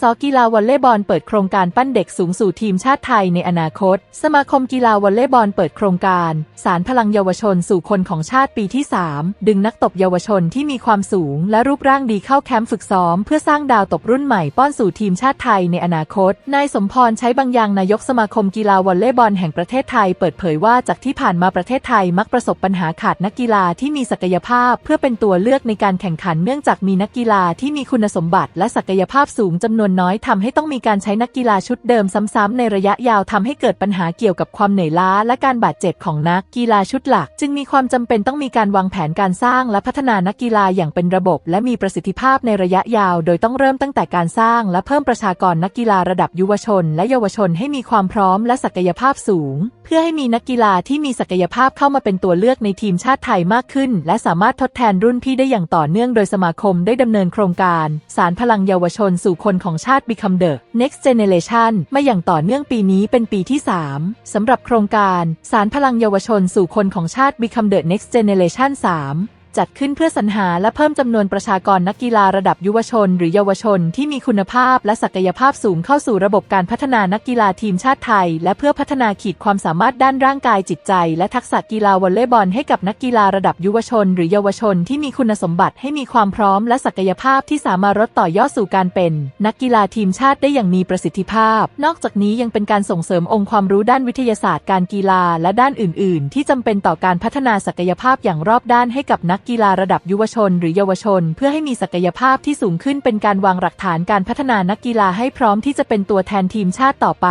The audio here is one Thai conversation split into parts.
ซอกีฬาวอลเลย์บอลเปิดโครงการปั้นเด็กสูงสู่ทีมชาติไทยในอนาคต สมาคมกีฬาวอลเลย์บอลเปิดโครงการ สารพลังเยาวชนสู่คนของชาติปีที่ 3 ดึงนักตบเยาวชนที่มีความสูง และรูปร่างดีเข้าแคมป์ฝึกซ้อม เพื่อสร้างดาวตบรุ่นใหม่ป้อนสู่ทีมชาติไทยในอนาคต นายสมพรใช้บางอย่างนายกสมาคมกีฬาวอลเลย์บอลแห่งประเทศไทยเปิดเผยว่าจากที่ผ่านมาประเทศไทยมักประสบปัญหาขาดนักกีฬาที่มีศักยภาพ เพื่อเป็นตัวเลือกในการแข่งขันเนื่องจากมีนักกีฬาที่มีคุณสมบัติ และศักยภาพสูงจำนวนน้อยทำให้ต้องมีการใช้นักกีฬาชุดเดิมซ้ำๆในระยะยาวทำให้เกิดปัญหาเกี่ยวกับความเหนื่อยล้า และการบาดเจ็บของนักกีฬาชุดหลัก จึงมีความจำเป็นต้องมีการวางแผนการสร้างและพัฒนานักกีฬาอย่างเป็นระบบ และมีประสิทธิภาพในระยะยาว โดยต้องเริ่มตั้งแต่การสร้าง และเพิ่มประชากรนักกีฬาระดับยุวชน และเยาวชนให้มีความพร้อมและศักยภาพสูงเพื่อให้มีนักกีฬาที่มีศักยภาพเข้ามาเป็นตัวเลือกในทีมชาติไทยมากขึ้น และสามารถทดแทนรุ่นพี่ได้อย่างต่อเนื่องโดยสมาคมได้ดำเนินโครงการ สารพลังเยาวชนสู่คนของชาติ Become the Next Generation มาอย่างต่อเนื่องปีนี้เป็นปีที่ 3สำหรับโครงการ สารพลังเยาวชนสู่คนของชาติ Become the Next Generation 3 จัดขึ้นเพื่อสรรหาและเพิ่มจำนวนประชากรนักกีฬาระดับยุวชน หรือเยาวชนที่มีคุณภาพและศักยภาพสูงเข้าสู่ระบบการพัฒนานักกีฬาทีมชาติไทย และเพื่อพัฒนาขีดความสามารถด้านร่างกายจิตใจ และทักษะกีฬาวอลเลย์บอลให้กับนักกีฬาระดับยุวชน หรือเยาวชนที่มีคุณสมบัติให้มีความพร้อมและศักยภาพที่สามารถลดต่อยอดสู่การเป็น นักกีฬาทีมชาติได้อย่างมีประสิทธิภาพ นอกจากนี้ยังเป็นการส่งเสริมองค์ความรู้ด้านวิทยาศาสตร์การกีฬาและด้านอื่น ๆ ที่จำเป็นต่อการพัฒนาศักยภาพอย่างรอบด้านให้กับนักกีฬาระดับยุวชนหรือเยาวชน เพื่อให้มีศักยภาพที่สูงขึ้นเป็นการวางหลักฐานการพัฒนานักกีฬาให้พร้อมที่จะเป็นตัวแทนทีมชาติต่อไป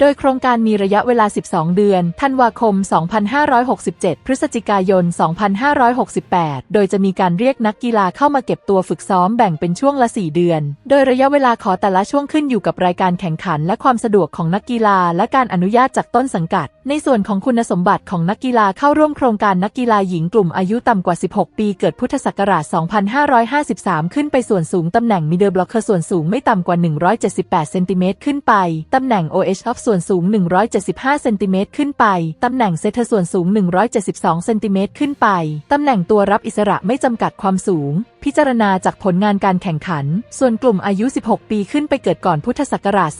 โดยโครงการมีระยะเวลา 12 เดือน ธันวาคม 2567 พฤศจิกายน 2568 โดยจะมีการเรียกนักกีฬาเข้ามาเก็บตัวฝึกซ้อมแบ่งเป็นช่วงละ 4 เดือน โดยระยะเวลาขอแต่ละช่วงขึ้นอยู่กับรายการแข่งขัน และความสะดวกของนักกีฬา และการอนุญาตจากต้นสังกัด ในส่วนของคุณสมบัติของนักกีฬาเข้าร่วมโครงการนักกีฬาหญิงกลุ่มอายุต่ำกว่า 16ปีเกิดพุทธศักราช 2553 ขึ้นไปส่วนสูงตำแหน่งมิเดิลบล็อกเกอร์ส่วนสูงไม่ต่ำกว่า 178 เซนติเมตรขึ้นไป ตำแหน่ง OH of ส่วนสูง 175 เซนติเมตรขึ้นไป ตำแหน่งเซเทอร์ส่วนสูง 172 เซนติเมตรขึ้นไป ตำแหน่งตัวรับอิสระไม่จำกัดความสูง พิจารณาจากผลงานการแข่งขัน ส่วนกลุ่มอายุ 16 ปีขึ้นไปเกิดก่อนพุทธศักราช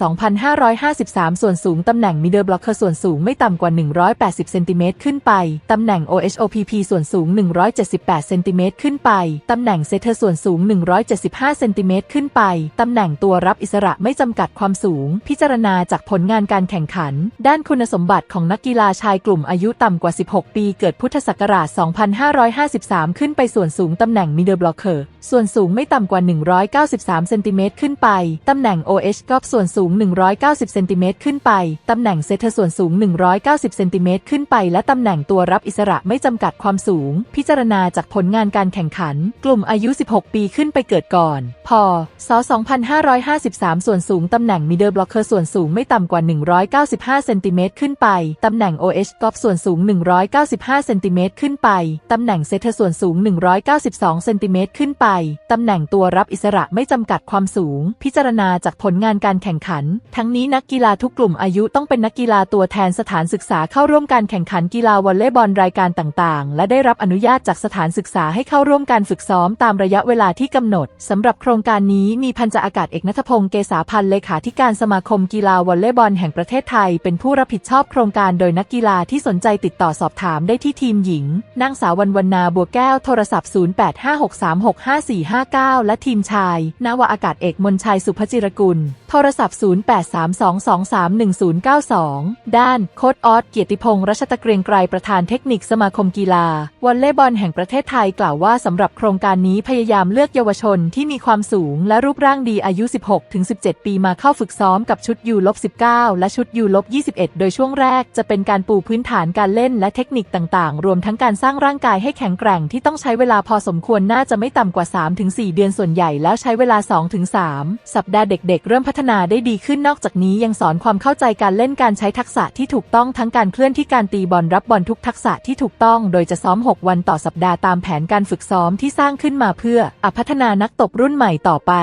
2553 ส่วนสูงตำแหน่งมิดเดิลบล็อกเกอร์ส่วนสูงไม่ต่ำกว่า 180 เซนติเมตรขึ้นไป ตำแหน่ง OHOPP ส่วนสูง 178 เซนติเมตรขึ้นไป ตำแหน่งเซเทอร์ส่วนสูง 175 เซนติเมตรขึ้นไป ตำแหน่งตัวรับอิสระไม่จำกัดความสูง พิจารณาจากผลงานการแข่งขัน ด้านคุณสมบัติของนักกีฬาชายกลุ่มอายุต่ำกว่า 16 ปี เกิดพุทธศักราช 2553 ขึ้นไปส่วนสูงตำแหน่งมิดเดิลบล็อกเกอร์ส่วนสูงไม่ต่ำกว่า 193 เซนติเมตรขึ้นไป ตำแหน่ง OH กอฟส่วนสูง 190 เซนติเมตรขึ้นไป ตำแหน่งเซเทส่วนสูง 190 เซนติเมตรขึ้นไป และตำแหน่งตัวรับอิสระไม่จำกัดความสูง พิจารณาจากผลงานการแข่งขัน กลุ่มอายุ 16 ปีขึ้นไปเกิดก่อนพอศ2553 ส่วนสูง ตำแหน่งมิดเดิลบล็อกเกอร์ส่วนสูงไม่ต่ำกว่า 195 เซนติเมตรขึ้นไป ตำแหน่ง OH กอฟส่วนสูง 195 เซนติเมตรขึ้นไป ตำแหน่งเซเทอร์ส่วนสูง 192 เซนติเมตรขึ้นไป ตำแหน่งตัวรับอิสระไม่จำกัดความสูง พิจารณาจากผลงานการแข่งขัน ทั้งนี้นักกีฬาทุกกลุ่มอายุต้องเป็นนักกีฬาตัวแทนสถานศึกษาเข้าร่วมการแข่งขันกีฬาวอลเลย์บอลรายการต่างๆ และได้รับอนุญาตจากสถานศึกษาให้เข้าร่วมการฝึกซ้อมตามระยะเวลาที่กำหนดสำหรับโครงการนี้มีพันจ่าอากาศเอกนัทพงศ์เกษาพันธ์เลขาธิการสมาคมกีฬาวอลเลย์บอลแห่งประเทศไทย เป็นผู้รับผิดชอบโครงการโดยนักกีฬาที่สนใจติดต่อสอบถามได้ที่ทีมหญิงนางสาววรรณวรรณาบัวแก้วโทรศัพท์0856365459 และทีมชาย นาวาอากาศเอกมนชัยสุภจิรกุล โทรศัพท์ 0832231092 ด้าน โค้ดออสเกียรติพงษ์รัชตะเกรียงไกรประธานเทคนิคสมาคมกีฬาวอลเลย์บอลแห่งประเทศไทยกล่าวว่าสำหรับโครงการนี้พยายามเลือกเยาวชนที่มีความสูงและรูปร่างดีอายุ 16-17 ปีมาเข้าฝึกซ้อมกับชุดยูลบ19และชุดยูลบ21 โดยช่วงแรกจะเป็นการปูพื้นฐานการเล่นและเทคนิคต่างๆ รวมทั้งการสร้างร่างกายให้แข็งแกร่งที่ต้องใช้เวลาพอสมควรน่าจะไม่ต่ำกว่า 3-4 เดือนส่วนใหญ่แล้วใช้เวลา 2-3 สัปดาห์เด็กๆ เริ่มพัฒนาได้ดีขึ้นนอกจากนี้ยังสอนความเข้าใจการเล่นการใช้ทักษะที่ถูกต้องทั้งการเคลื่อนที่การตีบอลรับบอลทุกทักษะที่ถูกต้อง โดยจะซ้อม 6 วันต่อสัปดาห์ตามแผนการฝึกซ้อมที่สร้างขึ้นมาเพื่ออพัฒนานักตบรุ่นใหม่ต่อไป